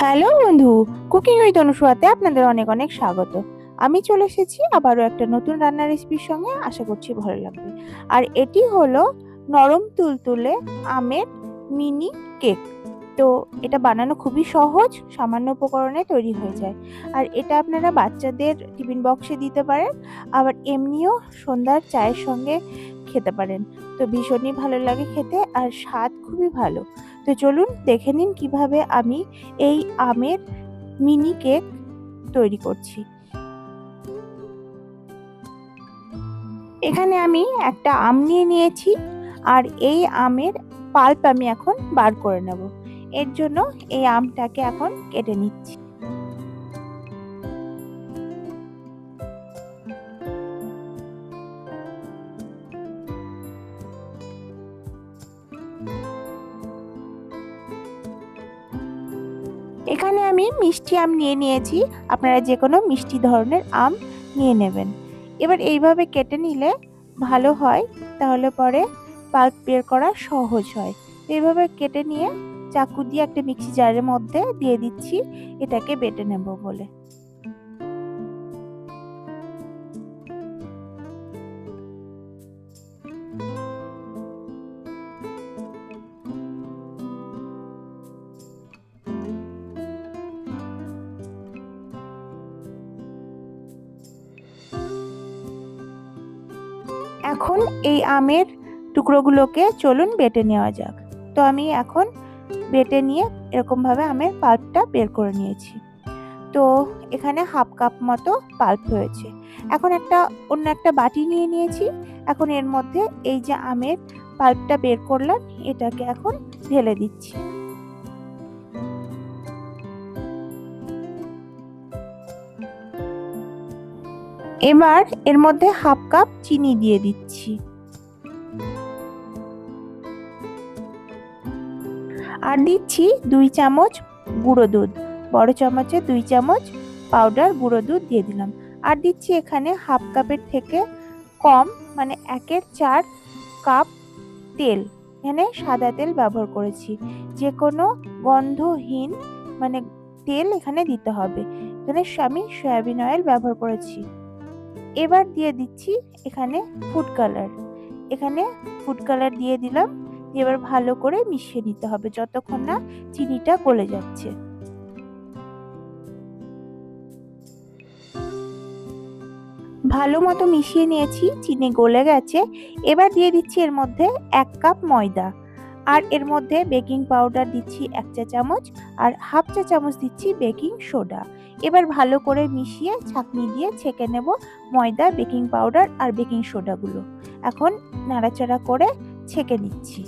Hello বন্ধু, cooking with অনুসুয়াতে আপনাদের অনেক অনেক স্বাগত। আমি চলে এসেছি আবারও একটা নতুন রান্নার রেসিপির সঙ্গে, আশা করছি ভালো লাগবে। আর এটি হলো নরম তুলতুলে আমের মিনি কেক। তো এটা বানানো খুবই সহজ, সামান্য উপকরণে তৈরি হয়ে যায়। আর এটা আপনারা বাচ্চাদের টিফিন বক্সে দিতে পারেন, আবার এমনিও সন্ধ্যার চায়ের সঙ্গে খেতে পারেন। তো ভীষণই ভালো লাগে খেতে, আর স্বাদ খুবই ভালো। তো চলুন দেখে নিন কীভাবে আমি এই আমের মিনি কেক তৈরি করছি। এখানে আমি একটা আম নিয়ে নিয়েছি আর এই আমের পাল্প আমি এখন বার করে নেব। এর জন্য এই আমটাকে এখন কেটে নিচ্ছি। এখানে আমি মিষ্টি আম নিয়ে নিয়েছি। আপনারা যে কোনো মিষ্টি ধরনের আম নিয়ে নেবেন। এবার এইভাবে কেটে নিলে ভালো হয়, তাহলে পরে পাল্প বের করা সহজ হয়। এইভাবে কেটে নিয়ে চাকু দিয়ে একটা মিক্সি জারের মধ্যে দিয়ে দিচ্ছি, এটাকে বেটে নেব বলে। এখন এই আমের টুকরোগুলোকে চলুন বেটে নেওয়া যাক। তো আমি এখন বেটে নিয়ে এরকমভাবে আমের পাল্পটা বের করে নিয়েছি। তো এখানে হাফ কাপ মতো পাল্প হয়েছে। এখন একটা অন্য একটা বাটি নিয়ে নিয়েছি। এখন এর মধ্যে এই যে আমের পাল্পটা বের করলাম, এটাকে এখন ঢেলে দিচ্ছি। এবার এর মধ্যে হাফ কাপ চিনি দিয়ে দিচ্ছি। আর দিচ্ছি দুই চামচ গুঁড়ো দুধ। বড় চামচে দুই চামচ পাউডার গুঁড়ো দুধ দিয়ে দিলাম। আর দিচ্ছি এখানে হাফ কাপের থেকে কম মানে একের চার কাপ তেল। এখানে সাদা তেল ব্যবহার করেছি। যে কোনো গন্ধহীন মানে তেল এখানে দিতে হবে। এখানে আমি সয়াবিন অয়েল ব্যবহার করেছি। এবার দিয়ে দিচ্ছি এখানে ফুড কালার এখানে ফুড কালার দিয়ে দিলাম। এবার ভালো করে মিশিয়ে নিতে হবে যতক্ষণ না চিনিটা গলে যাচ্ছে। ভালো মতো মিশিয়ে নিয়েছি, চিনি গলে গেছে। এবার দিয়ে দিচ্ছি এর মধ্যে এক কাপ ময়দা। আর এর মধ্যে বেকিং পাউডার দিচ্ছি এক চা চামচ আর হাফ চা চামচ দিচ্ছি বেকিং সোডা। এবার ভালো করে মিশিয়ে ছাঁকনি দিয়ে ছেঁকে নেব ময়দা, বেকিং পাউডার আর বেকিং সোডাগুলো। এখন নাড়াচাড়া করে ছেঁকে নিচ্ছি।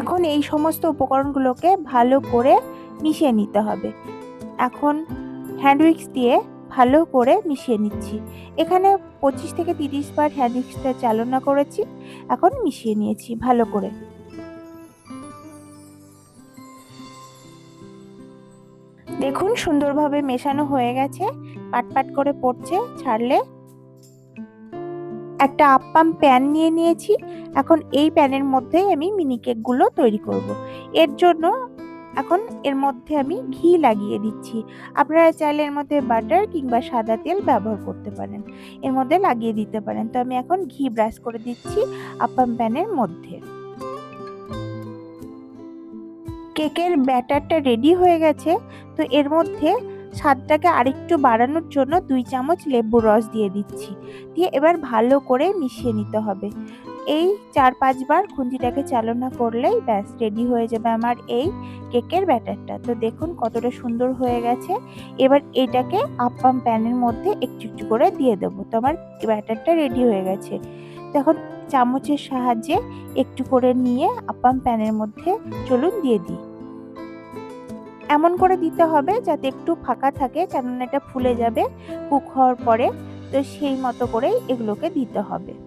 এখন এই সমস্ত উপকরণগুলোকে ভালো করে মিশিয়ে নিতে হবে। এখন হ্যান্ড উইক্স দিয়ে ভালো করে মিশিয়ে নিচ্ছি। এখানে পঁচিশ থেকে তিরিশ বার হ্যান্ড উইক্সটা চালনা করেছি, এখন মিশিয়ে নিয়েছি ভালো করে। দেখুন সুন্দরভাবে মেশানো হয়ে গেছে, পাট পাট করে পড়ছে ছাড়লে। একটা আপ্পাম প্যান নিয়ে নিয়েছি, এখন এই প্যানের মধ্যেই আমি মিনি কেকগুলো তৈরি করব। এর জন্য এখন এর মধ্যে আমি ঘি লাগিয়ে দিচ্ছি। আপনারা চাইলে এর মধ্যে বাটার কিংবা সাদা তেল ব্যবহার করতে পারেন। এর মধ্যে লাগিয়ে দিতে পারেন। তো আমি এখন ঘি ব্রাশ করে দিচ্ছি আপাম প্যানের মধ্যে। কেকের ব্যাটারটা রেডি হয়ে গেছে। তো এর মধ্যে স্বাদটাকে আরেকটু বাড়ানোর জন্য দুই চামচ লেবুর রস দিয়ে দিচ্ছি। দিয়ে এবার ভালো করে মিশিয়ে নিতে হবে। এই চার পাঁচবার খুন্তিটাকে চালনা করলেই ব্যাস রেডি হয়ে যাবে আমার এই কেকের ব্যাটারটা। তো দেখুন কতটা সুন্দর হয়ে গেছে। এবার এটাকে আপ্পাম প্যানের মধ্যে একটু একটু করে দিয়ে দেবো। তো আমার ব্যাটারটা রেডি হয়ে গেছে। তো এখন চামচের সাহায্যে একটু করে নিয়ে আপ্পাম প্যানের মধ্যে চলুন দিয়ে দিই। এমন করে দিতে হবে যাতে একটু ফাঁকা থাকে, কেননা এটা ফুলে যাবে, কুক হওয়ার পরে। তো সেই মতো করেই এগুলোকে দিতে হবে।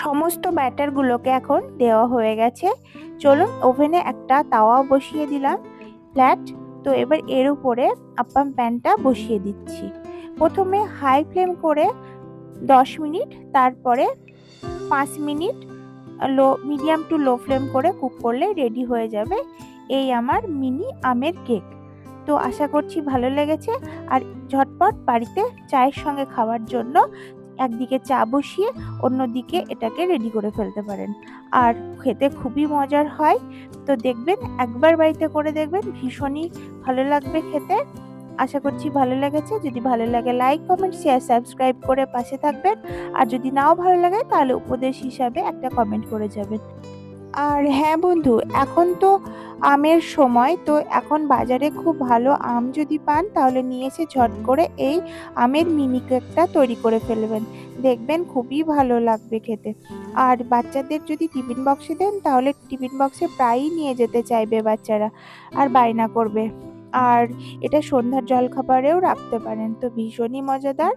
সমস্ত ব্যাটারগুলোকে এখন দেওয়া হয়ে গেছে। চলুন ওভেনে একটা তাওয়া বসিয়ে দিলাম। ফ্ল্যাট তো এবার এর উপরে আপ্পাম প্যানটা বসিয়ে দিচ্ছি। প্রথমে হাই ফ্লেম করে দশ মিনিট, তারপরে পাঁচ minute low medium to low flame করে কুক করলে রেডি হয়ে যাবে এই আমার মিনি আমের কেক তো আশা করছি ভালো লেগেছে। আর ঝটপট বাড়িতে চায়ের সঙ্গে খাওয়ার জন্য একদিকে চা বসিয়ে অন্যদিকে এটাকে রেডি করে ফেলতে পারেন। আর খেতে খুবই মজার হয়। তো দেখবেন, একবার বাড়িতে করে দেখবেন, ভীষণই ভালো লাগবে খেতে। আশা করছি ভালো লেগেছে। যদি ভালো লাগে লাইক কমেন্ট শেয়ার সাবস্ক্রাইব করে পাশে থাকবেন। আর যদি নাও ভালো লাগে, তাহলে উপদেশ হিসাবে একটা কমেন্ট করে যাবেন। আর হ্যাঁ বন্ধু, এখন তো আমের সময়, তো এখন বাজারে খুব ভালো আম যদি পান, তাহলে নিয়ে এসে ঝট করে এই আমের মিনি কেকটা তৈরি করে ফেলবেন। দেখবেন খুবই ভালো লাগবে খেতে। আর বাচ্চাদের যদি টিফিন বক্সে দেন, তাহলে টিফিন বক্সে প্রায়ই নিয়ে যেতে চাইবে বাচ্চারা। আর বায়না করবে। আর এটা সন্ধ্যার জলখাবারেও রাখতে পারেন। তো ভীষণই মজাদার।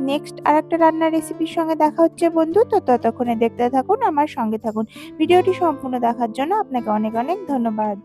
নেক্সট আর একটা রান্নার রেসিপির সঙ্গে দেখা হচ্ছে বন্ধু। তো ততক্ষণে দেখতে থাকুন, আমার সঙ্গে থাকুন। ভিডিওটি সম্পূর্ণ দেখার জন্য আপনাকে অনেক অনেক ধন্যবাদ।